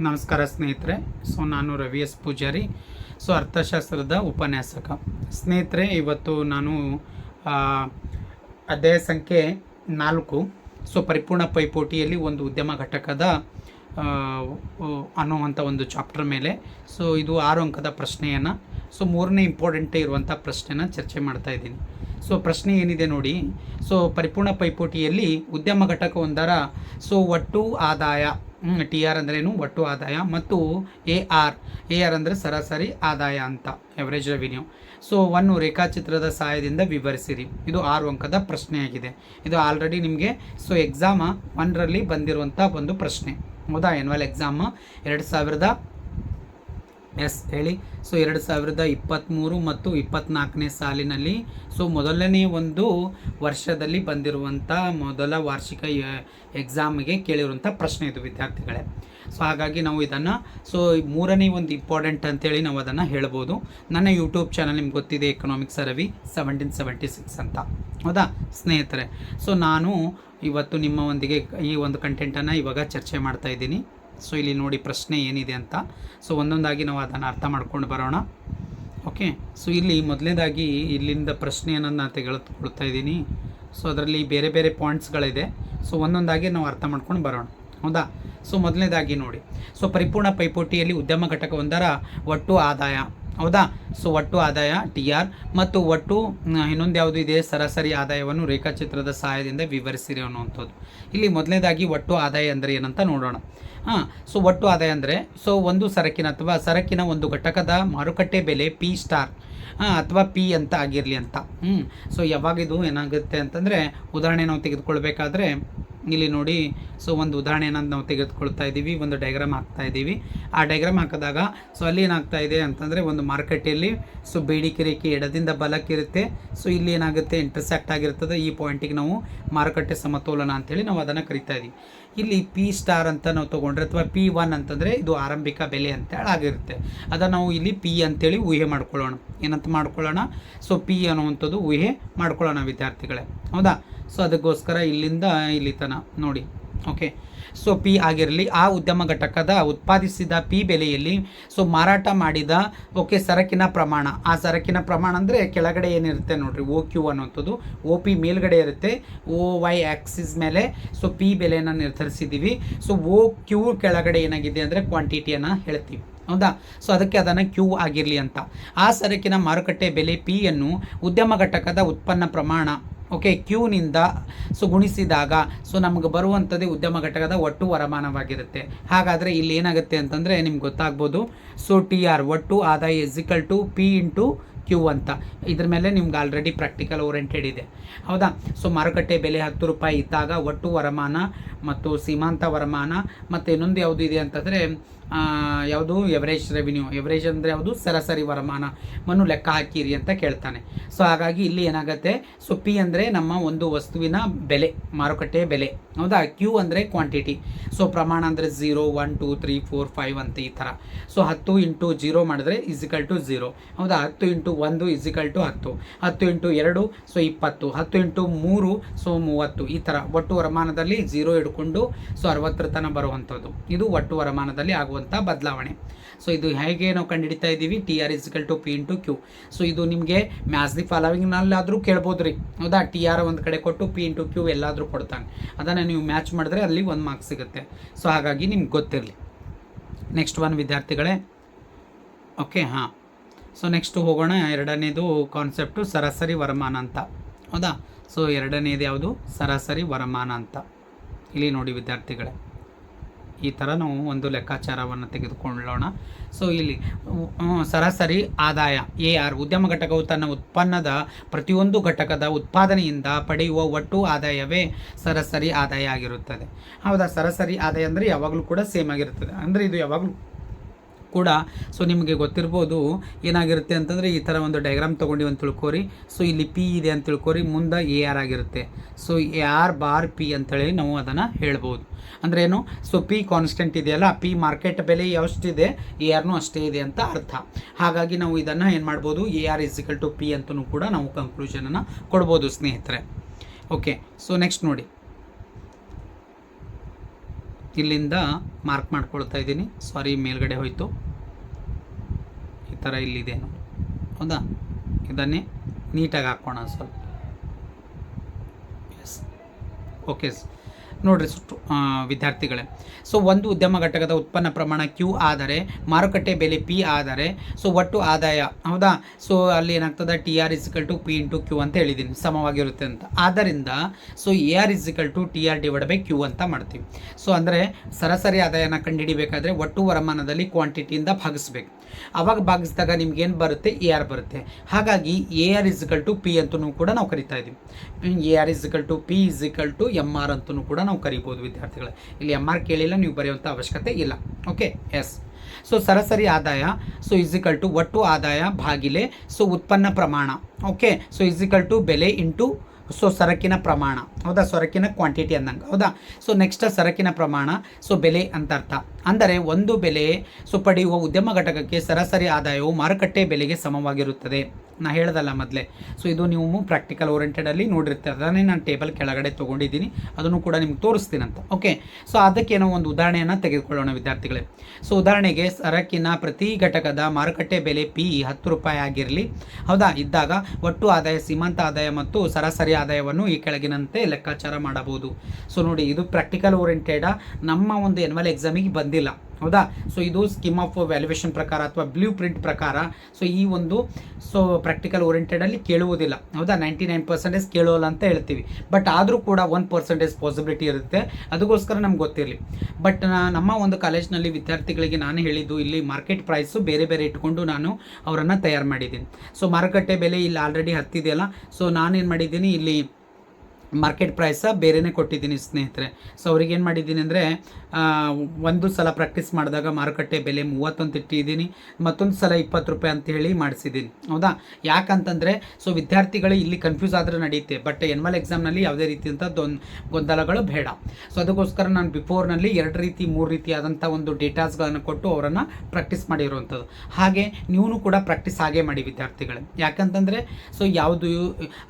ನಮಸ್ಕಾರ ಸ್ನೇಹಿತರೆ. ಸೊ, ನಾನು ರವಿ ಎಸ್ ಪೂಜಾರಿ. ಸೊ, ಅರ್ಥಶಾಸ್ತ್ರದ ಉಪನ್ಯಾಸಕ. ಸ್ನೇಹಿತರೆ, ಇವತ್ತು ನಾನು ಅಧ್ಯಾಯ ಸಂಖ್ಯೆ ನಾಲ್ಕು, ಸೊ, ಪರಿಪೂರ್ಣ ಪೈಪೋಟಿಯಲ್ಲಿ ಒಂದು ಉದ್ಯಮ ಘಟಕದ ಅನ್ನುವಂಥ ಒಂದು ಚಾಪ್ಟರ್ ಮೇಲೆ. ಸೊ, ಇದು ಆರು ಅಂಕದ ಪ್ರಶ್ನೆಯನ್ನು, ಸೊ, ಮೂರನೇ ಇಂಪಾರ್ಟೆಂಟ್ ಇರುವಂಥ ಪ್ರಶ್ನೆನ ಚರ್ಚೆ ಮಾಡ್ತಾ ಇದ್ದೀನಿ. ಸೊ, ಪ್ರಶ್ನೆ ಏನಿದೆ ನೋಡಿ, ಸೊ, ಪರಿಪೂರ್ಣ ಪೈಪೋಟಿಯಲ್ಲಿ ಉದ್ಯಮ ಘಟಕ ಒಂದರ, ಸೊ, ಒಟ್ಟು ಆದಾಯ ಟಿ ಆರ್ ಏನು ಒಟ್ಟು ಆದಾಯ ಮತ್ತು ಎ ಆರ್ ಎ ಆರ್ ಅಂದರೆ ಸರಾಸರಿ ಆದಾಯ ಅಂತ ಎವರೇಜ್ ರೆವಿನ್ಯೂ ಸೊ ಒಂದು ರೇಖಾಚಿತ್ರದ ಸಹಾಯದಿಂದ ವಿವರಿಸಿರಿ. ಇದು ಆರು ಅಂಕದ ಪ್ರಶ್ನೆಯಾಗಿದೆ. ಇದು ಆಲ್ರೆಡಿ ನಿಮಗೆ ಸೊ ಎಕ್ಸಾಮ ಒನ್ರಲ್ಲಿ ಬಂದಿರುವಂಥ ಒಂದು ಪ್ರಶ್ನೆ. ಹೌದಾ ಎನ್ವಲ್ ಎಕ್ಸಾಮ್ ಎರಡು ಸಾವಿರದ ಎಸ್, ಹೇಳಿ. ಸೊ, ಎರಡು ಸಾವಿರದ ಇಪ್ಪತ್ತ್ಮೂರು ಮತ್ತು ಇಪ್ಪತ್ತ್ನಾಲ್ಕನೇ ಸಾಲಿನಲ್ಲಿ, ಸೊ, ಮೊದಲನೇ ಒಂದು ವರ್ಷದಲ್ಲಿ ಬಂದಿರುವಂಥ ಮೊದಲ ವಾರ್ಷಿಕ ಎಕ್ಸಾಮ್ಗೆ ಕೇಳಿರುವಂಥ ಪ್ರಶ್ನೆ ಇದು, ವಿದ್ಯಾರ್ಥಿಗಳೇ. ಸೊ, ಹಾಗಾಗಿ ನಾವು ಇದನ್ನು, ಸೊ, ಮೂರನೇ ಒಂದು ಇಂಪಾರ್ಟೆಂಟ್ ಅಂತೇಳಿ ನಾವು ಅದನ್ನು ಹೇಳ್ಬೋದು. ನನ್ನ ಯೂಟ್ಯೂಬ್ ಚಾನಲ್ ನಿಮ್ಗೆ ಗೊತ್ತಿದೆ economics Ravi seventeen seventy six ಅಂತ. ಹೌದಾ? ಸ್ನೇಹಿತರೆ, ಸೊ, ನಾನು ಇವತ್ತು ನಿಮ್ಮ ಒಂದಿಗೆ ಈ ಒಂದು ಕಂಟೆಂಟನ್ನು ಇವಾಗ ಚರ್ಚೆ ಮಾಡ್ತಾ ಇದ್ದೀನಿ. ಸೊ ಇಲ್ಲಿ ನೋಡಿ ಪ್ರಶ್ನೆ ಏನಿದೆ ಅಂತ. ಸೊ ಒಂದೊಂದಾಗಿ ನಾವು ಅದನ್ನು ಅರ್ಥ ಮಾಡ್ಕೊಂಡು ಬರೋಣ. ಓಕೆ ಸೊ ಇಲ್ಲಿ ಮೊದಲನೇದಾಗಿ ಇಲ್ಲಿಂದ ಪ್ರಶ್ನೆಯನ್ನು ನಾನು ತೆಗೆದುಕೊಳ್ತಾ ಇದ್ದೀನಿ. ಸೊ ಅದರಲ್ಲಿ ಬೇರೆ ಬೇರೆ ಪಾಯಿಂಟ್ಸ್ಗಳಿದೆ ಸೊ ಒಂದೊಂದಾಗಿ ನಾವು ಅರ್ಥ ಮಾಡ್ಕೊಂಡು ಬರೋಣ. ಹೌದಾ? ಸೊ ಮೊದಲನೇದಾಗಿ ನೋಡಿ. ಸೊ ಪರಿಪೂರ್ಣ ಪೈಪೋಟಿಯಲ್ಲಿ ಉದ್ಯಮ ಘಟಕ ಒಂದರ ಒಟ್ಟು ಆದಾಯ. ಹೌದಾ? ಸೊ ಒಟ್ಟು ಆದಾಯ ಟಿ ಆರ್ ಮತ್ತು ಒಟ್ಟು ಇನ್ನೊಂದು ಯಾವುದು ಇದೆ? ಸರಾಸರಿ ಆದಾಯವನ್ನು ರೇಖಾಚಿತ್ರದ ಸಹಾಯದಿಂದ ವಿವರಿಸಿರಿ ಅನ್ನುವಂಥದ್ದು. ಇಲ್ಲಿ ಮೊದಲನೇದಾಗಿ ಒಟ್ಟು ಆದಾಯ ಅಂದರೆ ಏನಂತ ನೋಡೋಣ. ಹಾಂ ಸೊ ಒಟ್ಟು ಆದಾಯ ಅಂದರೆ ಸೊ ಒಂದು ಸರಕಿನ ಅಥವಾ ಸರಕಿನ ಒಂದು ಘಟಕದ ಮಾರುಕಟ್ಟೆ ಬೆಲೆ ಪಿ ಸ್ಟಾರ್ ಹಾಂ, ಅಥವಾ ಪಿ ಅಂತ ಆಗಿರಲಿ ಅಂತ. ಹ್ಞೂ ಸೊ ಯಾವಾಗ ಇದು ಏನಾಗುತ್ತೆ ಅಂತಂದರೆ, ಉದಾಹರಣೆ ನಾವು ತೆಗೆದುಕೊಳ್ಬೇಕಾದ್ರೆ, ಇಲ್ಲಿ ನೋಡಿ ಸೊ ಒಂದು ಉದಾಹರಣೆಯನ್ನು ನಾವು ತೆಗೆದುಕೊಳ್ತಾ ಇದ್ದೀವಿ, ಒಂದು ಡೈಗ್ರಾಮ್ ಹಾಕ್ತಾ ಇದ್ದೀವಿ. ಆ ಡೈಗ್ರಾಮ್ ಹಾಕಿದಾಗ ಸೊ ಅಲ್ಲಿ ಏನಾಗ್ತಾ ಇದೆ ಅಂತಂದರೆ, ಒಂದು ಮಾರುಕಟ್ಟೆಯಲ್ಲಿ ಸೊ ಬೇಡಿಕೆ ರೇಖೆ ಎಡದಿಂದ ಬಲಕ್ಕಿರುತ್ತೆ. ಸೊ ಇಲ್ಲಿ ಏನಾಗುತ್ತೆ ಇಂಟರ್ಸೆಕ್ಟ್ ಆಗಿರ್ತದೆ, ಈ ಪಾಯಿಂಟಿಗೆ ನಾವು ಮಾರುಕಟ್ಟೆ ಸಮತೋಲನ ಅಂತೇಳಿ ನಾವು ಅದನ್ನು ಕರಿತಾ ಇದ್ದೀವಿ. ಇಲ್ಲಿ ಪಿ ಸ್ಟಾರ್ ಅಂತ ನಾವು ತೊಗೊಂಡ್ರೆ ಅಥವಾ ಪಿ ಒನ್ ಅಂತಂದರೆ ಇದು ಆರಂಭಿಕ ಬೆಲೆ ಅಂತೇಳಿ ಆಗಿರುತ್ತೆ. ಅದನ್ನು ನಾವು ಇಲ್ಲಿ ಪಿ ಅಂತೇಳಿ ಊಹೆ ಮಾಡ್ಕೊಳ್ಳೋಣ. ಏನಂತ ಮಾಡ್ಕೊಳ್ಳೋಣ? ಸೊ ಪಿ ಅನ್ನುವಂಥದ್ದು ಊಹೆ ಮಾಡ್ಕೊಳ್ಳೋಣ ವಿದ್ಯಾರ್ಥಿಗಳೇ. ಹೌದಾ? ಸೊ ಅದಕ್ಕೋಸ್ಕರ ಇಲ್ಲಿಂದ ಇಲ್ಲಿ ತನ ನೋಡಿ. ಓಕೆ ಸೊ ಪಿ ಆಗಿರಲಿ, ಆ ಉದ್ಯಮ ಘಟಕದ ಉತ್ಪಾದಿಸಿದ ಪಿ ಬೆಲೆಯಲ್ಲಿ ಸೊ ಮಾರಾಟ ಮಾಡಿದ ಓಕೆ ಸರಕಿನ ಪ್ರಮಾಣ. ಆ ಸರಕಿನ ಪ್ರಮಾಣ ಅಂದರೆ ಕೆಳಗಡೆ ಏನಿರುತ್ತೆ ನೋಡಿರಿ ಓ ಕ್ಯೂ ಅನ್ನುವಂಥದ್ದು. ಓ ಪಿ ಮೇಲ್ಗಡೆ ಇರುತ್ತೆ. ಓ ವೈ ಆಕ್ಸಿಸ್ ಮೇಲೆ ಸೊ ಪಿ ಬೆಲೆಯನ್ನು ನಿರ್ಧರಿಸಿದ್ದೀವಿ ಸೊ ಓ ಕ್ಯೂ ಕೆಳಗಡೆ ಏನಾಗಿದೆ ಅಂದರೆ ಕ್ವಾಂಟಿಟಿಯನ್ನು ಹೇಳ್ತೀವಿ. ಹೌದಾ? ಸೊ ಅದಕ್ಕೆ ಅದನ್ನು ಕ್ಯೂ ಆಗಿರಲಿ ಅಂತ. ಆ ಸರಕಿನ ಮಾರುಕಟ್ಟೆ ಬೆಲೆ ಪಿಯನ್ನು ಉದ್ಯಮ ಘಟಕದ ಉತ್ಪನ್ನ ಪ್ರಮಾಣ ಓಕೆ ಕ್ಯೂನಿಂದ ಸೊ ಗುಣಿಸಿದಾಗ ಸೊ ನಮಗೆ ಬರುವಂಥದ್ದೇ ಉದ್ಯಮ ಘಟಕದ ಒಟ್ಟು ವರಮಾನವಾಗಿರುತ್ತೆ. ಹಾಗಾದರೆ ಇಲ್ಲಿ ಏನಾಗುತ್ತೆ ಅಂತಂದರೆ ನಿಮ್ಗೆ ಗೊತ್ತಾಗ್ಬೋದು. ಸೊ ಟಿ ಆರ್ ಒಟ್ಟು ಆದಾಯ is equal to P into Q ಅಂತ. ಇದ್ರ ಮೇಲೆ ನಿಮ್ಗೆ ಆಲ್ರೆಡಿ ಪ್ರಾಕ್ಟಿಕಲ್ ಓರಿಯೆಂಟೆಡ್ ಇದೆ. ಹೌದಾ? ಸೊ ಮಾರುಕಟ್ಟೆ ಬೆಲೆ ಹತ್ತು ರೂಪಾಯಿ ಇದ್ದಾಗ ಒಟ್ಟು ವರಮಾನ ಮತ್ತು ಸೀಮಾಂತ ವರಮಾನ, ಮತ್ತು ಇನ್ನೊಂದು ಯಾವುದು ಇದೆ ಅಂತಂದರೆ ಯಾವುದು? ಎವರೇಜ್ ರೆವಿನ್ಯೂ ಎವರೇಜ್ ಅಂದರೆ ಯಾವುದು? ಸರಾಸರಿ ವರಮಾನವನ್ನು ಲೆಕ್ಕ ಹಾಕಿರಿ ಅಂತ ಕೇಳ್ತಾನೆ. ಸೊ ಹಾಗಾಗಿ ಇಲ್ಲಿ ಏನಾಗುತ್ತೆ? ಸೊ ಪಿ ಅಂದರೆ ನಮ್ಮ ಒಂದು ವಸ್ತುವಿನ ಬೆಲೆ, ಮಾರುಕಟ್ಟೆ ಬೆಲೆ. ಹೌದಾ? ಕ್ಯೂ ಅಂದರೆ ಕ್ವಾಂಟಿಟಿ ಸೊ ಪ್ರಮಾಣ ಅಂದರೆ zero one two three four five ಅಂತ ಈ ಥರ. ಸೊ ಹತ್ತು ಇಂಟು ಜೀರೋ ಮಾಡಿದ್ರೆ ಇಸಿಕಲ್ ಟು ಝೀರೋ ಹೌದಾ? ಹತ್ತು ಇಂಟು ಒಂದು ಇಸಿಕಲ್ ಟು ಹತ್ತು. ಹತ್ತು ಇಂಟು ಎರಡು ಸೊ ಇಪ್ಪತ್ತು. ಹತ್ತು ಇಂಟು ಮೂರು ಸೊ ಮೂವತ್ತು. ಈ ಥರ. ಒಟ್ಟು ವರಮಾನದಲ್ಲಿ ಝೀರೋ ಹಿಡ್ಕೊಂಡು ಸೊ ಅರವತ್ತರ ತನಕ ಬರುವಂಥದ್ದು. ಇದು ಒಟ್ಟು ವರಮಾನದಲ್ಲಿ ಆಗುವಂಥ ಬದಲಾವಣೆ. ಸೊ ಇದು ಹೇಗೆ ನಾವು ಕಂಡುಹಿಡಿತಾ ಇದ್ದೀವಿ? T R is equal to P into Q so ಇದು ನಿಮಗೆ ಮ್ಯಾಸ್ ದಿ ಫಾಲೋವಿಂಗ್ನಲ್ಲಾದರೂ ಕೇಳ್ಬೋದು ರೀ ಹೌದಾ? ಟಿ ಆರ್ ಒಂದು ಕಡೆ ಕೊಟ್ಟು ಪಿ ಇಂಟು ಕ್ಯೂ ಎಲ್ಲಾದರೂ ಕೊಡ್ತಾನೆ. ಅದನ್ನು ನೀವು ಮ್ಯಾಚ್ ಮಾಡಿದ್ರೆ ಅಲ್ಲಿ ಒಂದು ಮಾರ್ಕ್ಸ್ ಸಿಗುತ್ತೆ. ಸೊ ಹಾಗಾಗಿ ನಿಮ್ಗೆ ಗೊತ್ತಿರಲಿ. ನೆಕ್ಸ್ಟ್ ಒನ್ ವಿದ್ಯಾರ್ಥಿಗಳೇ. ಓಕೆ ಹಾಂ. ಸೊ ನೆಕ್ಸ್ಟ್ ಹೋಗೋಣ. ಎರಡನೇದು ಕಾನ್ಸೆಪ್ಟು ಸರಾಸರಿ ವರಮಾನ ಅಂತ. ಹೌದಾ? ಸೊ ಎರಡನೇದು ಯಾವುದು? ಸರಾಸರಿ ವರಮಾನ ಅಂತ. ಇಲ್ಲಿ ನೋಡಿ ವಿದ್ಯಾರ್ಥಿಗಳೇ. ಈ ಥರ ನಾವು ಒಂದು ಲೆಕ್ಕಾಚಾರವನ್ನು ತೆಗೆದುಕೊಳ್ಳೋಣ. ಸೊ ಇಲ್ಲಿ ಸರಾಸರಿ ಆದಾಯ ಎ ಆರ್ ಉದ್ಯಮ ಘಟಕವು ತನ್ನ ಉತ್ಪನ್ನದ ಪ್ರತಿಯೊಂದು ಘಟಕದ ಉತ್ಪಾದನೆಯಿಂದ ಪಡೆಯುವ ಒಟ್ಟು ಆದಾಯವೇ ಸರಾಸರಿ ಆದಾಯ ಆಗಿರುತ್ತದೆ. ಹೌದಾ? ಸರಾಸರಿ ಆದಾಯ ಅಂದರೆ ಯಾವಾಗಲೂ ಕೂಡ ಸೇಮ್ ಆಗಿರುತ್ತದೆ. ಅಂದರೆ ಇದು ಯಾವಾಗಲೂ ಕೂಡ ಸೊ ನಿಮಗೆ ಗೊತ್ತಿರ್ಬೋದು ಏನಾಗಿರುತ್ತೆ ಅಂತಂದರೆ ಈ ಥರ ಒಂದು ಡಯಾಗ್ರಾಮ್ ತೊಗೊಂಡು ಅಂತ ತಿಳ್ಕೊರಿ. ಸೊ ಇಲ್ಲಿ ಪಿ ಇದೆ ಅಂತ ತಿಳ್ಕೊರಿ, ಮುಂದೆ ಎ ಆರ್ ಆಗಿರುತ್ತೆ. So A R bar P ಅಂತೇಳಿ ನಾವು ಅದನ್ನು ಹೇಳ್ಬೋದು. ಅಂದ್ರೆ ಏನು? ಸೊ ಪಿ ಕಾನ್ಸ್ಟೆಂಟ್ ಇದೆಯಲ್ಲ ಪಿ ಮಾರ್ಕೆಟ್ ಬೆಲೆ ಎಷ್ಟಿದೆ ಎ ಆರ್ನು ಅಷ್ಟೇ ಇದೆ ಅಂತ ಅರ್ಥ. ಹಾಗಾಗಿ ನಾವು ಇದನ್ನು ಏನು ಮಾಡ್ಬೋದು? A R is equal to P ಅಂತಲೂ ಕೂಡ ನಾವು ಕನ್ಕ್ಲೂಷನನ್ನು ಕೊಡ್ಬೋದು ಸ್ನೇಹಿತರೆ. ಓಕೆ ಸೊ ನೆಕ್ಸ್ಟ್ ನೋಡಿ. ಇಲ್ಲಿಂದ ಮಾರ್ಕ್ ಮಾಡ್ಕೊಳ್ತಾ ಇದ್ದೀನಿ. ಸಾರಿ ಮೇಲ್ಗಡೆ ಹೋಯಿತು. ಈ ಥರ ಇಲ್ಲಿದೆ ಹೌದಾ? ಇದನ್ನೇ ನೀಟಾಗಿ ಹಾಕೋಣ ಸ್ವಲ್ಪ. ಎಸ್ ಓಕೆ ನೋಡ್ರಿ ವಿದ್ಯಾರ್ಥಿಗಳೇ. ಸೊ ಒಂದು ಉದ್ಯಮ ಘಟಕದ ಉತ್ಪನ್ನ ಪ್ರಮಾಣ ಕ್ಯೂ ಆದರೆ, ಮಾರುಕಟ್ಟೆ ಬೆಲೆ ಪಿ ಆದರೆ ಸೊ ಒಟ್ಟು ಆದಾಯ, ಹೌದಾ? ಸೊ ಅಲ್ಲಿ ಏನಾಗ್ತದೆ? T R is equal to P into Q ಅಂತ ಹೇಳಿದ್ದೀನಿ ಸಮವಾಗಿರುತ್ತೆ ಅಂತ. ಆದ್ದರಿಂದ so A R is equal to T R divide by Q ಅಂತ ಮಾಡ್ತೀವಿ. ಸೊ ಅಂದರೆ, ಸರಾಸರಿ ಆದಾಯನ ಕಂಡುಹಿಡಿಬೇಕಾದ್ರೆ ಒಟ್ಟು ವರಮಾನದಲ್ಲಿ ಕ್ವಾಂಟಿಟಿಯಿಂದ ಭಾಗಿಸ್ಬೇಕು. ಆವಾಗ ಭಾಗಿಸಿದಾಗ ನಿಮ್ಗೇನು ಬರುತ್ತೆ? ಎ ಆರ್ ಬರುತ್ತೆ. ಹಾಗಾಗಿ A R is equal to P ಅಂತಲೂ ಕೂಡ ನಾವು ಕರಿತಾ ಇದ್ದೀವಿ A R is equal to P is equal to M R ಅಂತಲೂ ಕೂಡ ನಾವು ಕರಿಬೋದು, ವಿದ್ಯಾರ್ಥಿಗಳೇ. ಇಲ್ಲಿ ಎಂ ಆರ್ ಕೇಳಿಲ್ಲ ನೀವು ಬರೆಯುವಂಥ ಅವಶ್ಯಕತೆ ಇಲ್ಲ. ಓಕೆ ಎಸ್ ಸೊ ಸರಾಸರಿ ಆದಾಯ ಸೊ ಇಸಿಕಲ್ ಟು ಒಟ್ಟು ಆದಾಯ ಭಾಗಿಲೆ ಸೊ ಉತ್ಪನ್ನ ಪ್ರಮಾಣ. Okay so is equal to ಬೆಲೆ ಇಂಟು ಸೊ ಸರಕಿನ ಪ್ರಮಾಣ. ಹೌದಾ? ಸರಕಿನ ಕ್ವಾಂಟಿಟಿ ಅಂದಂಗೆ, ಹೌದಾ? ಸೊ ನೆಕ್ಸ್ಟ್ ಸರಕಿನ ಪ್ರಮಾಣ ಸೊ ಬೆಲೆ ಅಂತ ಅರ್ಥ. ಅಂದರೆ ಒಂದು ಬೆಲೆ ಸೊ ಪಡೆಯುವ ಉದ್ಯಮ ಘಟಕಕ್ಕೆ ಸರಾಸರಿ ಆದಾಯವು ಮಾರುಕಟ್ಟೆ ಬೆಲೆಗೆ ಸಮವಾಗಿರುತ್ತದೆ. ನಾ ಹೇಳ್ದಲ್ಲ ಮೊದಲೇ. ಸೊ ಇದು ನೀವು ಪ್ರಾಕ್ಟಿಕಲ್ ಓರಿಯೆಂಟೆಡಲ್ಲಿ ನೋಡಿರ್ತೀರ. ಅದನ್ನೇ ನಾನು ಟೇಬಲ್ ಕೆಳಗಡೆ ತೊಗೊಂಡಿದ್ದೀನಿ. ಅದನ್ನು ಕೂಡ ನಿಮ್ಗೆ ತೋರಿಸ್ತೀನಂತ. ಓಕೆ ಸೊ ಅದಕ್ಕೇನೋ ಒಂದು ಉದಾಹರಣೆಯನ್ನು ತೆಗೆದುಕೊಳ್ಳೋಣ ವಿದ್ಯಾರ್ಥಿಗಳೇ. ಸೊ ಉದಾಹರಣೆಗೆ ಸರಕಿನ ಪ್ರತಿ ಘಟಕದ ಮಾರುಕಟ್ಟೆ ಬೆಲೆ ಪಿ ಹತ್ತು ರೂಪಾಯಿ ಆಗಿರಲಿ. ಹೌದಾ? ಇದ್ದಾಗ ಒಟ್ಟು ಆದಾಯ, ಸೀಮಾಂತ ಆದಾಯ ಮತ್ತು ಸರಾಸರಿ ಆದಾಯವನ್ನು ಈ ಕೆಳಗಿನಂತೆ ಲೆಕ್ಕಾಚಾರ ಮಾಡಬಹುದು. ಸೊ ನೋಡಿ, ಇದು ಪ್ರಾಕ್ಟಿಕಲ್ ಓರಿಯೆಂಟೆಡ ನಮ್ಮ ಒಂದು ಎನ್ವಲ್ ಎಕ್ಸಾಮಿಗೆ ಬಂದಿಲ್ಲ. ಹೌದಾ? ಸೊ ಇದು ಸ್ಕೀಮ್ ಆಫ್ ವ್ಯಾಲ್ಯೂಯೇಷನ್ ಪ್ರಕಾರ ಅಥವಾ ಬ್ಲೂ ಪ್ರಿಂಟ್ ಪ್ರಕಾರ ಸೊ ಈ ಒಂದು ಸೊ ಪ್ರಾಕ್ಟಿಕಲ್ ಓರಿಯೆಂಟೆಡಲ್ಲಿ ಕೇಳುವುದಿಲ್ಲ. ಹೌದಾ? ನೈಂಟಿ ನೈನ್ ಪರ್ಸೆಂಟೇಜ್ ಕೇಳೋಲ್ಲ ಅಂತ ಹೇಳ್ತೀವಿ. ಬಟ್ ಆದರೂ ಕೂಡ ಒನ್ ಪರ್ಸೆಂಟೇಜ್ ಪಾಸಿಬಿಲಿಟಿ ಇರುತ್ತೆ. ಅದಕ್ಕೋಸ್ಕರ ನಮ್ಗೆ ಗೊತ್ತಿರಲಿ. ಬಟ್ ನಮ್ಮ ಒಂದು ಕಾಲೇಜ್ನಲ್ಲಿ ವಿದ್ಯಾರ್ಥಿಗಳಿಗೆ ನಾನು ಹೇಳಿದ್ದು, ಇಲ್ಲಿ ಮಾರ್ಕೆಟ್ ಪ್ರೈಸು ಬೇರೆ ಬೇರೆ ಇಟ್ಕೊಂಡು ನಾನು ಅವರನ್ನು ತಯಾರು ಮಾಡಿದ್ದೀನಿ. ಸೊ ಮಾರುಕಟ್ಟೆ ಬೆಲೆ ಇಲ್ಲಿ ಆಲ್ರೆಡಿ ಹತ್ತಿದೆಯಲ್ಲ? ಸೊ ನಾನೇನು ಮಾಡಿದ್ದೀನಿ? ಇಲ್ಲಿ ಮಾರ್ಕೆಟ್ ಪ್ರೈಸ ಬೇರೆನೇ ಕೊಟ್ಟಿದ್ದೀನಿ ಸ್ನೇಹಿತರೆ. ಸೊ ಅವ್ರಿಗೆ ಏನು ಮಾಡಿದ್ದೀನಿ ಅಂದರೆ ಒಂದು ಸಲ ಪ್ರಾಕ್ಟೀಸ್ ಮಾಡಿದಾಗ ಮಾರುಕಟ್ಟೆ ಬೆಲೆ ಮೂವತ್ತೊಂದು ಇಟ್ಟಿದ್ದೀನಿ ಮತ್ತೊಂದು ಸಲ ಇಪ್ಪತ್ತು ರೂಪಾಯಿ ಅಂತ ಹೇಳಿ ಮಾಡಿಸಿದ್ದೀನಿ. ಹೌದಾ? ಯಾಕಂತಂದರೆ ಸೊ ವಿದ್ಯಾರ್ಥಿಗಳು ಇಲ್ಲಿ ಕನ್ಫ್ಯೂಸ್ ಆದರೆ ನಡೆಯುತ್ತೆ ಬಟ್ ಎನ್ಮಲ್ ಎಕ್ಸಾಮ್ನಲ್ಲಿ ಯಾವುದೇ ರೀತಿಯಂಥ ದೊನ್ ಗೊಂದಲಗಳು ಬೇಡ. ಸೊ ಅದಕ್ಕೋಸ್ಕರ ನಾನು ಬಿಫೋರ್ನಲ್ಲಿ ಎರಡು ರೀತಿ, ಮೂರು ರೀತಿಯಾದಂಥ ಒಂದು ಡೇಟಾಸ್ಗಳನ್ನು ಕೊಟ್ಟು ಅವರನ್ನು ಪ್ರಾಕ್ಟೀಸ್ ಮಾಡಿರುವಂಥದ್ದು ಹಾಗೆ ನೀವು ಕೂಡ ಪ್ರಾಕ್ಟೀಸ್ ಹಾಗೆ ಮಾಡಿ ವಿದ್ಯಾರ್ಥಿಗಳು. ಯಾಕಂತಂದರೆ ಸೊ ಯಾವುದು,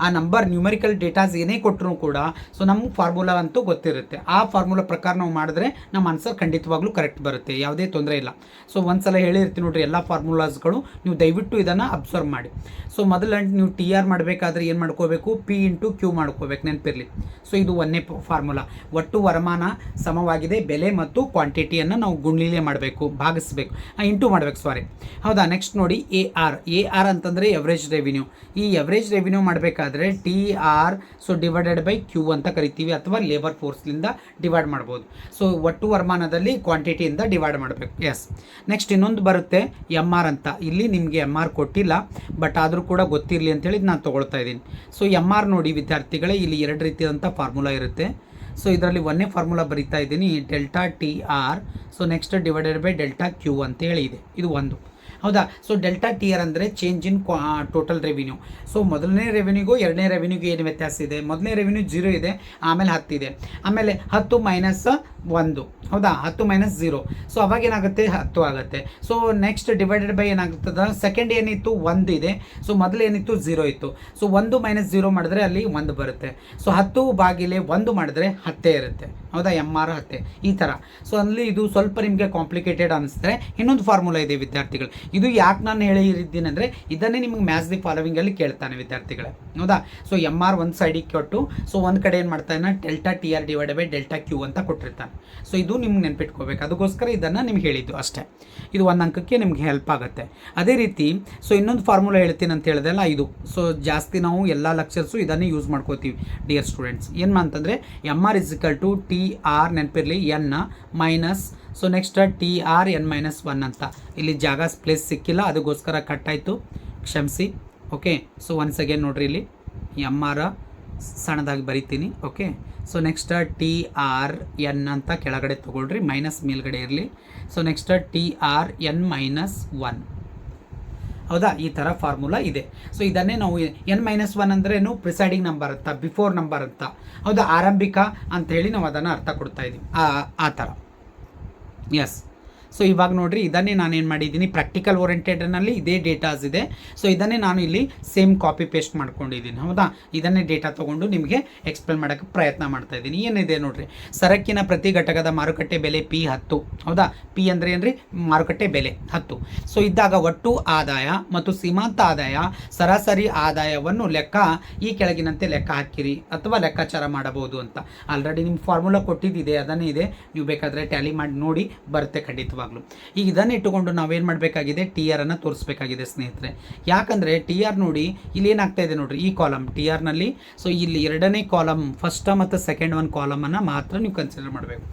ಆ ನಂಬರ್ ನ್ಯೂಮರಿಕಲ್ ಡೇಟಾಸ್ ಏನೇ ಕೊಟ್ಟರು ಕೂಡ. ಸೊ ನಮ್ಗೆ ಫಾರ್ಮುಲಾ ಅಂತೂ ಗೊತ್ತಿರುತ್ತೆ. ಆ ಫಾರ್ಮುಲಾ ಪ್ರಕಾರ ನಾವು ಮಾಡಿದ್ರೆ ನಮ್ಮ ಆನ್ಸರ್ ಖಂಡಿತವಾಗ್ಲೂ ಕರೆಕ್ಟ್ ಬರುತ್ತೆ. ಯಾವುದೇ ತೊಂದರೆ ಇಲ್ಲ. ಸೊ ಒಂದ್ಸಲ ಹೇಳಿರ್ತೀನಿ ನೋಡ್ರಿ ಎಲ್ಲ ಫಾರ್ಮುಲಾಸ್ಗಳು ನೀವು ದಯವಿಟ್ಟು ಇದನ್ನು ಅಬ್ಸರ್ವ್ ಮಾಡಿ. ಸೊ ಮೊದಲು ನೀವು ಟಿ ಆರ್ ಮಾಡಬೇಕಾದ್ರೆ ಏನು ಮಾಡ್ಕೋಬೇಕು? ಪಿ ಇಂಟು ಕ್ಯೂ ಮಾಡ್ಕೋಬೇಕು. ನೆನಪಿರಲಿ. ಸೊ ಇದು ಒಂದೇ ಫಾರ್ಮುಲಾ ಒಟ್ಟು ವರಮಾನ ಸಮವಾಗಿದೆ. ಬೆಲೆ ಮತ್ತು ಕ್ವಾಂಟಿಟಿಯನ್ನು ನಾವು ಗುಂಡಿಲೇ ಮಾಡಬೇಕು. ಭಾಗಿಸ್ಬೇಕು. ಇಂಟು ಮಾಡಬೇಕು. ಸಾರಿ ಹೌದಾ? ನೆಕ್ಸ್ಟ್ ನೋಡಿ ಎ ಆರ್ ಎ ಆರ್ ಅಂತಂದರೆ ಎವರೇಜ್ ರೆವಿನ್ಯೂ ಈ ಎವ್ರೇಜ್ ರೆವಿನ್ಯೂ ಮಾಡಬೇಕಾದ್ರೆ T R so divided by Q ಅಂತ ಕರಿತೀವಿ ಅಥವಾ ಲೇಬರ್ ಫೋರ್ಸ್ಲಿಂದ ಡಿವೈಡ್ ಮಾಡ್ಬೋದು. ಸೊ ಒಟ್ಟು ವರಮಾನದಲ್ಲಿ ಕ್ವಾಂಟಿಟಿಯಿಂದ ಡಿವೈಡ್ ಮಾಡಬೇಕು. ಎಸ್ ನೆಕ್ಸ್ಟ್ ಇನ್ನೊಂದು ಬರುತ್ತೆ ಎಂ ಆರ್ ಅಂತ. ಇಲ್ಲಿ ನಿಮಗೆ ಎಂ ಆರ್ ಕೊಟ್ಟಿಲ್ಲ ಬಟ್ ಆದರೂ ಕೂಡ ಗೊತ್ತಿರಲಿ ಅಂತೇಳಿ ನಾನು ತೊಗೊಳ್ತಾ ಇದ್ದೀನಿ. ಸೊ ಎಂ ಆರ್ ನೋಡಿ ವಿದ್ಯಾರ್ಥಿಗಳೇ ಇಲ್ಲಿ ಎರಡು ರೀತಿಯಾದಂಥ ಫಾರ್ಮುಲಾ ಇರುತ್ತೆ. ಸೊ ಇದರಲ್ಲಿ ಒಂದೇ ಫಾರ್ಮುಲಾ ಬರಿತಾ ಇದ್ದೀನಿ delta T R so next divided by delta Q ಅಂತ ಹೇಳಿ ಇದೆ ಇದು ಒಂದು. ಹೌದಾ? ಸೊ ಡೆಲ್ಟಾ ಟಿ ಆರ್ ಅಂದರೆ change in total revenue so ಮೊದಲನೇ ರೆವಿನ್ಯೂಗೂ ಎರಡನೇ ರೆವಿನ್ಯೂಗೂ ಏನು ವ್ಯತ್ಯಾಸ ಇದೆ? ಮೊದಲನೇ ರೆವಿನ್ಯೂ ಜೀರೋ ಇದೆ, ಆಮೇಲೆ ಹತ್ತಿದೆ ಆಮೇಲೆ ಹತ್ತು ಮೈನಸ್ ಒಂದು, ಹೌದಾ? ಹತ್ತು ಮೈನಸ್ ಝೀರೋ ಸೊ ಅವಾಗ ಏನಾಗುತ್ತೆ? ಹತ್ತು ಆಗುತ್ತೆ. ಸೊ ನೆಕ್ಸ್ಟ್ ಡಿವೈಡೆಡ್ ಬೈ ಏನಾಗ್ತದೆ ಸೆಕೆಂಡ್ ಏನಿತ್ತು? ಒಂದು ಇದೆ. ಸೊ ಮೊದಲು ಏನಿತ್ತು? ಝೀರೋ ಇತ್ತು. ಸೊ ಒಂದು ಮೈನಸ್ ಝೀರೋ ಮಾಡಿದ್ರೆ ಅಲ್ಲಿ ಒಂದು ಬರುತ್ತೆ. ಸೊ ಹತ್ತು ಬಾಗಿಲೆ ಒಂದು ಮಾಡಿದ್ರೆ ಹತ್ತೇ ಇರುತ್ತೆ. ಹೌದಾ? ಎಂ ಆರ್ ಹತ್ತೆ. ಈ ಥರ ಸೊ ಅಲ್ಲಿ ಇದು ಸ್ವಲ್ಪ ನಿಮಗೆ ಕಾಂಪ್ಲಿಕೇಟೆಡ್ ಅನಿಸಿದ್ರೆ ಇನ್ನೊಂದು ಫಾರ್ಮುಲಾ ಇದೆ, ವಿದ್ಯಾರ್ಥಿಗಳು. ಇದು ಯಾಕೆ ನಾನು ಹೇಳಿದ್ದೀನಿ ಅಂದರೆ ಇದನ್ನೇ ನಿಮಗೆ ಮ್ಯಾಥ್ಸ್ ದಿ ಫಾಲೋವಿಂಗಲ್ಲಿ ಕೇಳ್ತಾನೆ ವಿದ್ಯಾರ್ಥಿಗಳೇ. ಹೌದಾ? ಸೊ ಎಂ ಆರ್ ಒಂದು ಸೈಡಿಗೆ ಕೊಟ್ಟು ಸೊ ಒಂದು ಕಡೆ ಏನು ಮಾಡ್ತಾನೆ delta T R divide by delta Q ಅಂತ ಕೊಟ್ಟಿರ್ತಾನೆ. ಸೊ ಇದು ನಿಮ್ಗೆ ನೆನ್ಪಿಟ್ಕೋಬೇಕು. ಅದಕ್ಕೋಸ್ಕರ ಇದನ್ನು ನಿಮ್ಗೆ ಹೇಳಿದ್ದು ಅಷ್ಟೇ. ಇದು ಒಂದು ಅಂಕಕ್ಕೆ ನಿಮ್ಗೆ ಹೆಲ್ಪ್ ಆಗುತ್ತೆ. ಅದೇ ರೀತಿ ಸೊ ಇನ್ನೊಂದು ಫಾರ್ಮುಲಾ ಹೇಳ್ತೀನಿ ಅಂತ ಹೇಳಿದೆಲ್ಲ ಇದು. ಸೊ ಜಾಸ್ತಿ ನಾವು ಎಲ್ಲ ಲೆಕ್ಚರ್ಸು ಇದನ್ನೇ ಯೂಸ್ ಮಾಡ್ಕೋತೀವಿ ಡಿಯರ್ ಸ್ಟೂಡೆಂಟ್ಸ್ ಏನು ಅಂತಂದರೆ M R is equal to T R ನೆನಪಿರಲಿ N minus so next T R N minus one ಅಂತ. ಇಲ್ಲಿ ಜಾಗ ಪ್ಲೇಸ್ ಸಿಕ್ಕಿಲ್ಲ, ಅದಕ್ಕೋಸ್ಕರ ಕಟ್ ಆಯಿತು. ಕ್ಷಮಿಸಿ. ಓಕೆ ಸೊ ಒನ್ಸ್ ಅಗೇನ್ ನೋಡ್ರಿ ಇಲ್ಲಿ. ಎಂ ಆರ್ ಸಣ್ಣದಾಗಿ ಬರಿತೀನಿ. Okay so next T R N ಅಂತ ಕೆಳಗಡೆ ತೊಗೊಳ್ರಿ. ಮೈನಸ್ ಮೇಲ್ಗಡೆ ಇರಲಿ. So next T R N minus one ಹೌದಾ? ಈ ಥರ ಫಾರ್ಮುಲಾ ಇದೆ. ಸೊ ಇದನ್ನೇ ನಾವು ಎನ್ ಮೈನಸ್ ಒನ್ ಅಂದ್ರೇನು? ಪ್ರಿಸೈಡಿಂಗ್ ನಂಬರ್ ಅಂತ ಬಿಫೋರ್ ನಂಬರ್ ಅಂತ. ಹೌದಾ? ಆರಂಭಿಕ ಅಂತ ಹೇಳಿ ನಾವು ಅದನ್ನು ಅರ್ಥ ಕೊಡ್ತಾ ಇದ್ದೀವಿ ಆ ಥರ ಎಸ್ ಸೊ ಇವಾಗ ನೋಡಿರಿ, ಇದನ್ನೇ ನಾನು ಏನು ಮಾಡಿದ್ದೀನಿ ಪ್ರಾಕ್ಟಿಕಲ್ ಓರಿಯೆಂಟೆಡ್ನಲ್ಲಿ ಇದೇ ಡೇಟಾಸ್ ಇದೆ. ಸೊ ಇದನ್ನೇ ನಾನು ಇಲ್ಲಿ ಸೇಮ್ ಕಾಪಿ ಪೇಸ್ಟ್ ಮಾಡ್ಕೊಂಡಿದ್ದೀನಿ. ಹೌದಾ? ಇದನ್ನೇ ಡೇಟಾ ತೊಗೊಂಡು ನಿಮಗೆ ಎಕ್ಸ್ಪ್ಲೇನ್ ಮಾಡೋಕ್ಕೆ ಪ್ರಯತ್ನ ಮಾಡ್ತಾ ಇದ್ದೀನಿ. ಏನಿದೆ ನೋಡಿರಿ? ಸರಕಿನ ಪ್ರತಿ ಘಟಕದ ಮಾರುಕಟ್ಟೆ ಬೆಲೆ ಪಿ ಹತ್ತು. ಹೌದಾ? ಪಿ ಅಂದರೆ ಏನ್ರಿ? ಮಾರುಕಟ್ಟೆ ಬೆಲೆ ಹತ್ತು. ಸೊ ಇದ್ದಾಗ ಒಟ್ಟು ಆದಾಯ ಮತ್ತು ಸೀಮಾಂತ ಆದಾಯ, ಸರಾಸರಿ ಆದಾಯವನ್ನು ಲೆಕ್ಕ ಈ ಕೆಳಗಿನಂತೆ ಲೆಕ್ಕ ಹಾಕಿರಿ ಅಥವಾ ಲೆಕ್ಕಾಚಾರ ಮಾಡಬಹುದು ಅಂತ. ಆಲ್ರೆಡಿ ನಿಮ್ಮ ಫಾರ್ಮುಲಾ ಕೊಟ್ಟಿದ್ದಿದೆ, ಅದನ್ನೇ ಇದೆ. ನೀವು ಬೇಕಾದರೆ ಟ್ಯಾಲಿ ಮಾಡಿ ನೋಡಿ, ಬರುತ್ತೆ ಈಗ ಇದನ್ನು ಇಟ್ಟುಕೊಂಡು ನಾವೇನು ಮಾಡಬೇಕಾಗಿದೆ? ಟಿ ಆರನ್ನು ತೋರಿಸ್ಬೇಕಾಗಿದೆ ಸ್ನೇಹಿತರೆ. ಯಾಕಂದರೆ ಟಿ ಆರ್ ನೋಡಿ ಇಲ್ಲಿ ಏನಾಗ್ತಾ ಇದೆ ನೋಡ್ರಿ, ಈ ಕಾಲಮ್ ಟಿ ಆರ್ನಲ್ಲಿ ಸೊ ಇಲ್ಲಿ ಎರಡನೇ ಕಾಲಮ್ ಫಸ್ಟ್ ಮತ್ತು ಸೆಕೆಂಡ್ ಒನ್ ಕಾಲಮನ್ನು ಮಾತ್ರ ನೀವು ಕನ್ಸಿಡರ್ ಮಾಡಬೇಕು.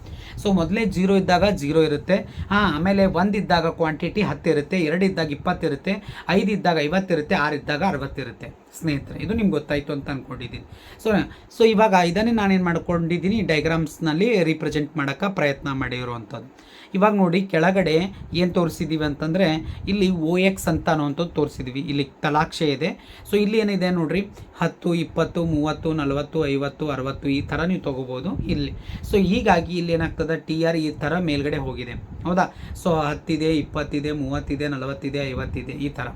ಸೊ ಮೊದಲೇ ಜೀರೋ ಇದ್ದಾಗ ಜೀರೋ ಇರುತ್ತೆ. ಹಾಂ, ಆಮೇಲೆ ಒಂದು ಇದ್ದಾಗ ಕ್ವಾಂಟಿಟಿ ಹತ್ತು ಇರುತ್ತೆ, ಎರಡು ಇದ್ದಾಗ ಐವತ್ತಿರುತ್ತೆ ಆರು ಇದ್ದಾಗ ಅರವತ್ತಿರುತ್ತೆ ಸ್ನೇಹಿತರೆ, ಇದು ನಿಮ್ಗೆ ಗೊತ್ತಾಯಿತು ಅಂತ ಅಂದ್ಕೊಂಡಿದ್ದೀನಿ ಸೊ ಸೊ ಇವಾಗ ಇದನ್ನೇ ನಾನೇನು ಮಾಡ್ಕೊಂಡಿದ್ದೀನಿ ಡೈಗ್ರಾಮ್ಸ್ನಲ್ಲಿ ರೀಪ್ರೆಸೆಂಟ್ ಮಾಡೋಕ್ಕೆ ಪ್ರಯತ್ನ ಮಾಡಿರುವಂಥದ್ದು ಇವಾಗ ನೋಡಿ ಕೆಳಗಡೆ ಏನು ತೋರಿಸಿದ್ದೀವಿ ಅಂತಂದರೆ ಇಲ್ಲಿ ಓ ಎಕ್ಸ್ ಅಂತ ಅನ್ನೋವಂಥದ್ದು ತೋರಿಸಿದ್ವಿ. ಇಲ್ಲಿ ತಲಾಕ್ಷೆ ಇದೆ. ಸೊ ಇಲ್ಲಿ ಏನಿದೆ ನೋಡಿರಿ? ಹತ್ತು, ಇಪ್ಪತ್ತು, ಮೂವತ್ತು, ನಲವತ್ತು, ಐವತ್ತು, ಅರವತ್ತು ಈ ಥರ ನೀವು ತೊಗೋಬೋದು ಇಲ್ಲಿ. ಸೊ ಹೀಗಾಗಿ ಇಲ್ಲಿ ಏನಾಗ್ತದೆ? ಟಿ ಆರ್ ಈ ಥರ ಮೇಲ್ಗಡೆ ಹೋಗಿದೆ. ಹೌದಾ? ಸೊ ಹತ್ತಿದೆ, ಇಪ್ಪತ್ತಿದೆ, ಮೂವತ್ತಿದೆ, ನಲವತ್ತಿದೆ, ಐವತ್ತಿದೆ ಈ ಥರ.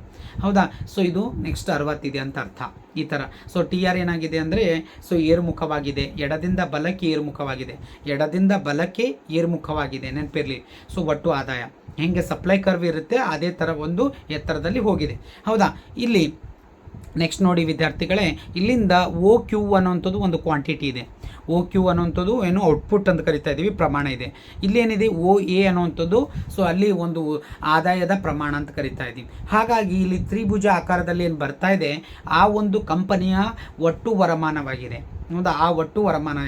ಹೌದಾ? ಸೊ ಇದು ನೆಕ್ಸ್ಟ್ ಅರವತ್ತಿದೆ ಅಂತ ಅರ್ಥ. ಈ ಥರ ಸೊ ಟಿ ಆರ್ ಏನಾಗಿದೆ ಅಂದರೆ ಸೊ ಏರುಮುಖವಾಗಿದೆ. ಎಡದಿಂದ ಬಲಕ್ಕೆ ಏರುಮುಖವಾಗಿದೆ. ಎಡದಿಂದ ಬಲಕ್ಕೆ ಏರುಮುಖವಾಗಿದೆ. ನೆನಪಿರಲಿ. ಸೊ ಒಟ್ಟು ಆದಾಯ. ಹೆಂಗೆ ಸಪ್ಲೈ ಕರ್ವ್ ಇರುತ್ತೆ, ಅದೇ ಥರ ಒಂದು ಎತ್ತರದಲ್ಲಿ ಹೋಗಿದೆ. ಹೌದಾ? ಇಲ್ಲಿ ನೆಕ್ಸ್ಟ್ ನೋಡಿ ವಿದ್ಯಾರ್ಥಿಗಳೇ, ಇಲ್ಲಿಂದ ಓ ಕ್ಯೂ ಅನ್ನೋಂಥದ್ದು ಒಂದು ಕ್ವಾಂಟಿಟಿ ಇದೆ. ಓ ಕ್ಯೂ ಅನ್ನೋಂಥದ್ದು ಏನು ಔಟ್ಪುಟ್ ಅಂತ ಕರಿತಾ ಇದ್ದೀವಿ ಪ್ರಮಾಣ ಇದೆ. ಇಲ್ಲೇನಿದೆ? ಓ ಎ ಅನ್ನೋವಂಥದ್ದು ಸೊ ಅಲ್ಲಿ ಒಂದು ಆದಾಯದ ಪ್ರಮಾಣ ಅಂತ ಕರಿತಾ ಇದ್ದೀವಿ ಹಾಗಾಗಿ ಇಲ್ಲಿ ತ್ರಿಭುಜ ಆಕಾರದಲ್ಲಿ ಏನು ಬರ್ತಾ ಇದೆ? ಆ ಒಂದು ಕಂಪನಿಯ ಒಟ್ಟು ವರಮಾನವಾಗಿದೆ. ಹೌದಾ? ಆ ಒಟ್ಟು ವರಮಾನ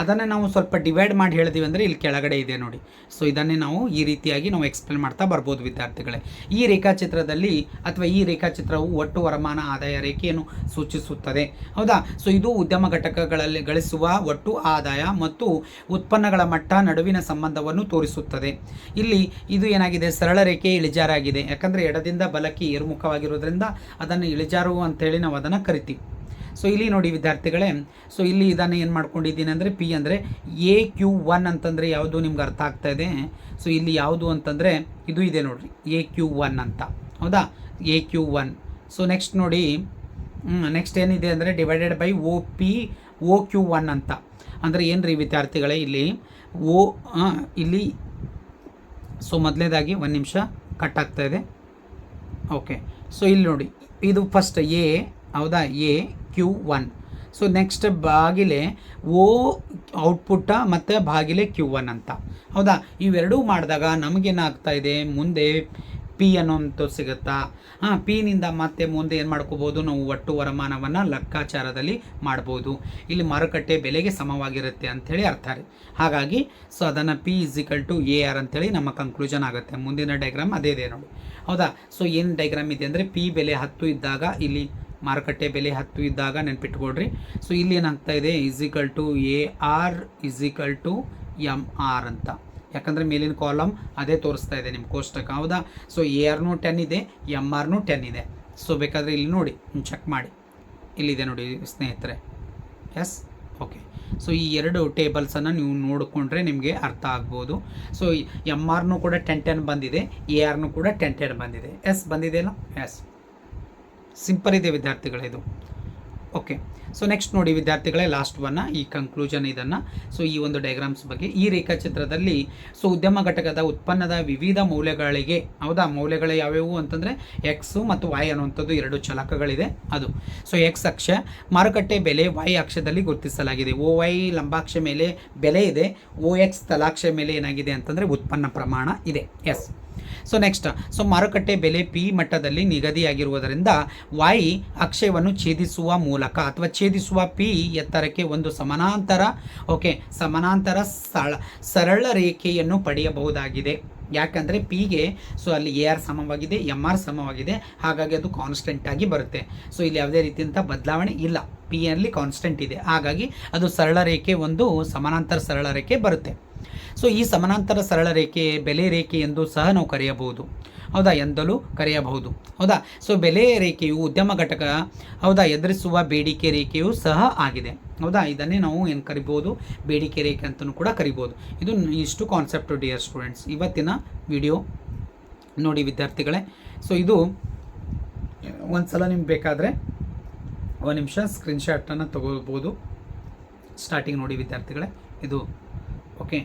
ಅದನ್ನೇ ನಾವು ಸ್ವಲ್ಪ ಡಿವೈಡ್ ಮಾಡಿ ಹೇಳಿದೀವಿ ಅಂದರೆ ಇಲ್ಲಿ ಕೆಳಗಡೆ ಇದೆ ನೋಡಿ. ಸೊ ಇದನ್ನೇ ನಾವು ಈ ರೀತಿಯಾಗಿ ನಾವು ಎಕ್ಸ್ಪ್ಲೇನ್ ಮಾಡ್ತಾ ಬರ್ಬೋದು ವಿದ್ಯಾರ್ಥಿಗಳೇ. ಈ ರೇಖಾಚಿತ್ರದಲ್ಲಿ ಅಥವಾ ಈ ರೇಖಾಚಿತ್ರವು ಒಟ್ಟು ವರಮಾನ ಆದಾಯ ರೇಖೆಯನ್ನು ಸೂಚಿಸುತ್ತದೆ. ಹೌದಾ? ಸೊ ಇದು ಉದ್ಯಮ ಘಟಕಗಳಲ್ಲಿ ಗಳಿಸುವ ಒಟ್ಟು ಆದಾಯ ಮತ್ತು ಉತ್ಪನ್ನಗಳ ಮಟ್ಟ ನಡುವಿನ ಸಂಬಂಧವನ್ನು ತೋರಿಸುತ್ತದೆ. ಇಲ್ಲಿ ಇದು ಏನಾಗಿದೆ? ಸರಳ ರೇಖೆ ಇಳಿಜಾರಾಗಿದೆ. ಯಾಕಂದರೆ ಎಡದಿಂದ ಬಲಕ್ಕೆ ಏರುಮುಖವಾಗಿರೋದ್ರಿಂದ ಅದನ್ನು ಇಳಿಜಾರು ಅಂತೇಳಿ ನಾವು ಅದನ್ನು ಕರಿತೀವಿ. ಸೊ ಇಲ್ಲಿ ನೋಡಿ ವಿದ್ಯಾರ್ಥಿಗಳೇ ಸೊ ಇಲ್ಲಿ ಇದನ್ನು ಏನು ಮಾಡ್ಕೊಂಡಿದ್ದೀನಿ ಅಂದರೆ ಪಿ ಅಂದರೆ ಎ ಕ್ಯೂ ಒನ್ ಅಂತಂದರೆ ಯಾವುದು ನಿಮ್ಗೆ ಅರ್ಥ ಆಗ್ತಾ ಇದೆ? ಸೊ ಇಲ್ಲಿ ಯಾವುದು ಅಂತಂದರೆ ಇದು ಇದೆ ನೋಡಿರಿ ಎ ಕ್ಯೂ ಒನ್ ಅಂತ. ಹೌದಾ? A Q one so next ನೋಡಿ ನೆಕ್ಸ್ಟ್ ಏನಿದೆ ಅಂದರೆ divided by O P O Q one ಅಂತ. ಅಂದರೆ ಏನು ರೀ ವಿದ್ಯಾರ್ಥಿಗಳೇ, ಇಲ್ಲಿ ಓ ಇಲ್ಲಿ ಸೊ ಮೊದಲನೇದಾಗಿ ಒಂದು ನಿಮಿಷ ಕಟ್ ಆಗ್ತಾ ಇದೆ. ಓಕೆ ಸೊ ಇಲ್ಲಿ ನೋಡಿ, ಇದು ಫಸ್ಟ್ ಎ ಹೌದಾ? A, Q, one. So next ಬಾಗಿಲೆ O ಔಟ್ಪುಟ್ಟ ಮತ್ತು ಬಾಗಿಲೆ ಕ್ಯೂ, ಒನ್ ಅಂತ. ಹೌದಾ? ಇವೆರಡೂ ಮಾಡಿದಾಗ ನಮಗೇನಾಗ್ತಾ ಇದೆ? ಮುಂದೆ ಪಿ ಅನ್ನೋಂಥ ಸಿಗುತ್ತಾ? ಹಾಂ ಪಿನಿಂದ ಮತ್ತೆ ಮುಂದೆ ಏನು ಮಾಡ್ಕೋಬೋದು ನಾವು ಒಟ್ಟು ವರಮಾನವನ್ನು ಲೆಕ್ಕಾಚಾರದಲ್ಲಿ ಮಾಡ್ಬೋದು. ಇಲ್ಲಿ ಮಾರುಕಟ್ಟೆ ಬೆಲೆಗೆ ಸಮವಾಗಿರುತ್ತೆ ಅಂಥೇಳಿ ಅರ್ಥ ರೀ. ಹಾಗಾಗಿ ಸೊ ಅದನ್ನು P is equal to A R ಅಂತೇಳಿ ನಮ್ಮ ಕನ್ಕ್ಲೂಷನ್ ಆಗುತ್ತೆ. ಮುಂದಿನ ಡೈಗ್ರಾಮ್ ಅದೇ ಇದೆ ನೋಡಿ. ಹೌದಾ? ಸೊ ಏನು ಡೈಗ್ರಾಮ್ ಇದೆ ಅಂದರೆ ಪಿ ಬೆಲೆ ಹತ್ತು ಇದ್ದಾಗ ಇಲ್ಲಿ ಮಾರುಕಟ್ಟೆ ಬೆಲೆ ಹತ್ತು ಇದ್ದಾಗ ನೆನ್ಪಿಟ್ಕೊಳ್ರಿ. ಸೊ ಇಲ್ಲಿ ಏನಾಗ್ತಾ ಇದೆ? Is equal to A R is equal to M R ಅಂತ. ಯಾಕಂದರೆ ಮೇಲಿನ ಕಾಲಮ್ ಅದೇ ತೋರಿಸ್ತಾ ಇದೆ ನಿಮ್ಮ ಕೋಷ್ಟಕ, ಹೌದಾ? ಸೊ ಎ ಆರ್ನೂ ಟೆನ್ ಇದೆ ಎಂ ಆರ್ನೂ ಟೆನ್ ಇದೆ. ಸೊ ಬೇಕಾದರೆ ಇಲ್ಲಿ ನೋಡಿ ಚೆಕ್ ಮಾಡಿ. ಇಲ್ಲಿದೆ ನೋಡಿ ಸ್ನೇಹಿತರೆ. ಎಸ್ ಓಕೆ ಸೊ ಈ ಎರಡು ಟೇಬಲ್ಸನ್ನು ನೀವು ನೋಡಿಕೊಂಡ್ರೆ ನಿಮಗೆ ಅರ್ಥ ಆಗ್ಬೋದು. ಸೊ ಎಂ ಆರ್ನೂ ಕೂಡ ಟೆನ್ ಟೆನ್ ಬಂದಿದೆ ಎ ಆರ್ನೂ ಕೂಡ ಟೆನ್ ಟೆನ್ ಬಂದಿದೆ. ಎಸ್ ಬಂದಿದೆಯಲ್ಲ? ಎಸ್ ಸಿಂಪಲ್ ಇದೆ ವಿದ್ಯಾರ್ಥಿಗಳೇ ಇದು. ಓಕೆ ಸೊ ನೆಕ್ಸ್ಟ್ ನೋಡಿ ವಿದ್ಯಾರ್ಥಿಗಳೇ ಲಾಸ್ಟ್ ಒನ್ನ ಈ ಕನ್ಕ್ಲೂಷನ್ ಇದನ್ನು. ಸೊ ಈ ಒಂದು ಡಯಾಗ್ರಾಮ್ಸ್ ಬಗ್ಗೆ. ಈ ರೇಖಾಚಿತ್ರದಲ್ಲಿ ಸೊ ಉದ್ಯಮ ಘಟಕದ ಉತ್ಪನ್ನದ ವಿವಿಧ ಮೌಲ್ಯಗಳಿಗೆ, ಹೌದಾ? ಮೌಲ್ಯಗಳು ಯಾವ್ಯಾವು ಅಂತಂದರೆ ಎಕ್ಸು ಮತ್ತು ವೈ ಅನ್ನುವಂಥದ್ದು ಎರಡು ಚಲಕಗಳಿದೆ. ಅದು. ಸೊ ಎಕ್ಸ್ ಅಕ್ಷ, ಮಾರುಕಟ್ಟೆ ಬೆಲೆ ವೈ ಅಕ್ಷದಲ್ಲಿ ಗುರುತಿಸಲಾಗಿದೆ. ಓ ವೈ ಲಂಬಾಕ್ಷ ಮೇಲೆ ಬೆಲೆ ಇದೆ. ಓ ಎಕ್ಸ್ ತಲಾಕ್ಷ ಮೇಲೆ ಏನಾಗಿದೆ ಅಂತಂದರೆ ಉತ್ಪನ್ನ ಪ್ರಮಾಣ ಇದೆ. ಎಸ್ ಸೊ ನೆಕ್ಸ್ಟ್ ಸೊ ಮಾರುಕಟ್ಟೆ ಬೆಲೆ ಪಿ ಮಟ್ಟದಲ್ಲಿ ನಿಗದಿಯಾಗಿರುವುದರಿಂದ ವೈ ಅಕ್ಷಯವನ್ನು ಛೇದಿಸುವ ಮೂಲಕ ಅಥವಾ ಛೇದಿಸುವ ಪಿ ಎತ್ತರಕ್ಕೆ ಒಂದು ಸಮಾನಾಂತರ ಓಕೆ ಸಮಾನಾಂತರ ಸಳ, ಸರಳ ರೇಖೆಯನ್ನು ಪಡೆಯಬಹುದಾಗಿದೆ. ಯಾಕಂದರೆ ಪಿಗೆ ಸೊ ಅಲ್ಲಿ ಎ ಆರ್ ಸಮವಾಗಿದೆ ಎಂ ಆರ್ ಸಮವಾಗಿದೆ, ಹಾಗಾಗಿ ಅದು ಕಾನ್ಸ್ಟೆಂಟ್ ಆಗಿ ಬರುತ್ತೆ. ಸೊ ಇಲ್ಲಿ ಯಾವುದೇ ರೀತಿಯಂಥ ಬದಲಾವಣೆ ಇಲ್ಲ. ಪಿ ಅಲ್ಲಿ ಕಾನ್ಸ್ಟೆಂಟ್ ಇದೆ. ಹಾಗಾಗಿ ಅದು ಸರಳ ರೇಖೆ ಒಂದು ಸಮಾನಾಂತರ ಸರಳ ರೇಖೆ ಬರುತ್ತೆ. ಸೊ ಈ ಸಮಾನಾಂತರ ಸರಳ ರೇಖೆ, ಬೆಲೆ ರೇಖೆ ಎಂದು ಸಹ ನಾವು ಕರೆಯಬಹುದು. ಹೌದಾ? ಎಂದಲೂ ಕರೆಯಬಹುದು. ಹೌದಾ? ಸೊ ಬೆಲೆ ರೇಖೆಯು ಉದ್ಯಮ ಘಟಕ, ಹೌದಾ? ಎದುರಿಸುವ ಬೇಡಿಕೆ ರೇಖೆಯು ಸಹ ಆಗಿದೆ. ಹೌದಾ? ಇದನ್ನೇ ನಾವು ಏನು ಕರಿಬೋದು ಬೇಡಿಕೆ ರೇಖೆ ಅಂತಲೂ ಕೂಡ ಕರಿಬೋದು ಇದು ಇಷ್ಟು ಕಾನ್ಸೆಪ್ಟ್ ಡಿಯರ್ ಸ್ಟೂಡೆಂಟ್ಸ್ ಇವತ್ತಿನ ವಿಡಿಯೋ ನೋಡಿ ವಿದ್ಯಾರ್ಥಿಗಳೇ. ಸೊ ಇದು ಒಂದು ಸಲ ನಿಮ್ಗೆ ಬೇಕಾದರೆ ಒಂದು ನಿಮಿಷ ಸ್ಕ್ರೀನ್ಶಾಟನ್ನು ತಗೋಬೋದು ಸ್ಟಾರ್ಟಿಂಗ್ ನೋಡಿ ವಿದ್ಯಾರ್ಥಿಗಳೇ. ಇದು ಓಕೆ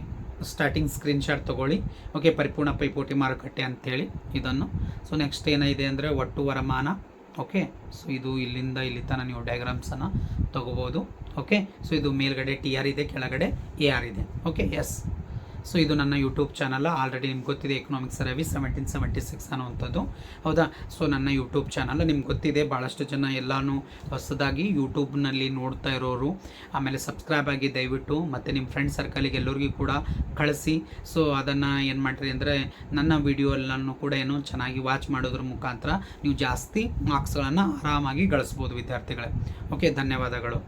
ಸ್ಟಾರ್ಟಿಂಗ್ ಸ್ಕ್ರೀನ್ಶಾಟ್ ತೊಗೊಳ್ಳಿ. ಓಕೆ ಪರಿಪೂರ್ಣ ಪೈಪೋಟಿ ಮಾರುಕಟ್ಟೆ ಅಂಥೇಳಿ ಇದನ್ನು. ಸೊ ನೆಕ್ಸ್ಟ್ ಏನಿದೆ ಅಂದರೆ ಒಟ್ಟು ವರಮಾನ. ಓಕೆ ಸೊ ಇದು ಇಲ್ಲಿಂದ ಇಲ್ಲಿ ತನಕ ನೀವು ಡಯಾಗ್ರಾಮ್ಸನ್ನು ತೊಗೋಬೋದು. ಓಕೆ ಸೊ ಇದು ಮೇಲ್ಗಡೆ ಟಿ ಆರ್ ಇದೆ, ಕೆಳಗಡೆ ಎ ಆರ್ ಇದೆ. ಓಕೆ ಎಸ್ ಸೊ ಇದು ನನ್ನ ಯೂಟ್ಯೂಬ್ ಚಾನಲ್ ಆಲ್ರೆಡಿ ನಿಮ್ಗೆ ಗೊತ್ತಿದೆ economic service seventeen seventy six ಅನ್ನುವಂಥದ್ದು. ಹೌದಾ? ಸೊ ನನ್ನ ಯೂಟ್ಯೂಬ್ ಚಾನಲ್ ನಿಮ್ಗೆ ಗೊತ್ತಿದೆ, ಭಾಳಷ್ಟು ಜನ ಎಲ್ಲನೂ ಹೊಸದಾಗಿ ಯೂಟ್ಯೂಬ್ನಲ್ಲಿ ನೋಡ್ತಾ ಇರೋರು. ಆಮೇಲೆ ಸಬ್ಸ್ಕ್ರೈಬ್ ಆಗಿ ದಯವಿಟ್ಟು, ಮತ್ತು ನಿಮ್ಮ ಫ್ರೆಂಡ್ ಸರ್ಕಲಿಗೆ ಎಲ್ಲರಿಗೂ ಕೂಡ ಕಳಿಸಿ. ಸೊ ಅದನ್ನು ಏನು ಮಾಡಿರಿ ಅಂದರೆ, ನನ್ನ ವಿಡಿಯೋ ಎಲ್ಲನೂ ಕೂಡ ಏನು ಚೆನ್ನಾಗಿ ವಾಚ್ ಮಾಡೋದ್ರ ಮುಖಾಂತರ ನೀವು ಜಾಸ್ತಿ ಮಾರ್ಕ್ಸ್ಗಳನ್ನು ಆರಾಮಾಗಿ ಗಳಿಸ್ಬೋದು, ವಿದ್ಯಾರ್ಥಿಗಳೇ. ಓಕೆ ಧನ್ಯವಾದಗಳು.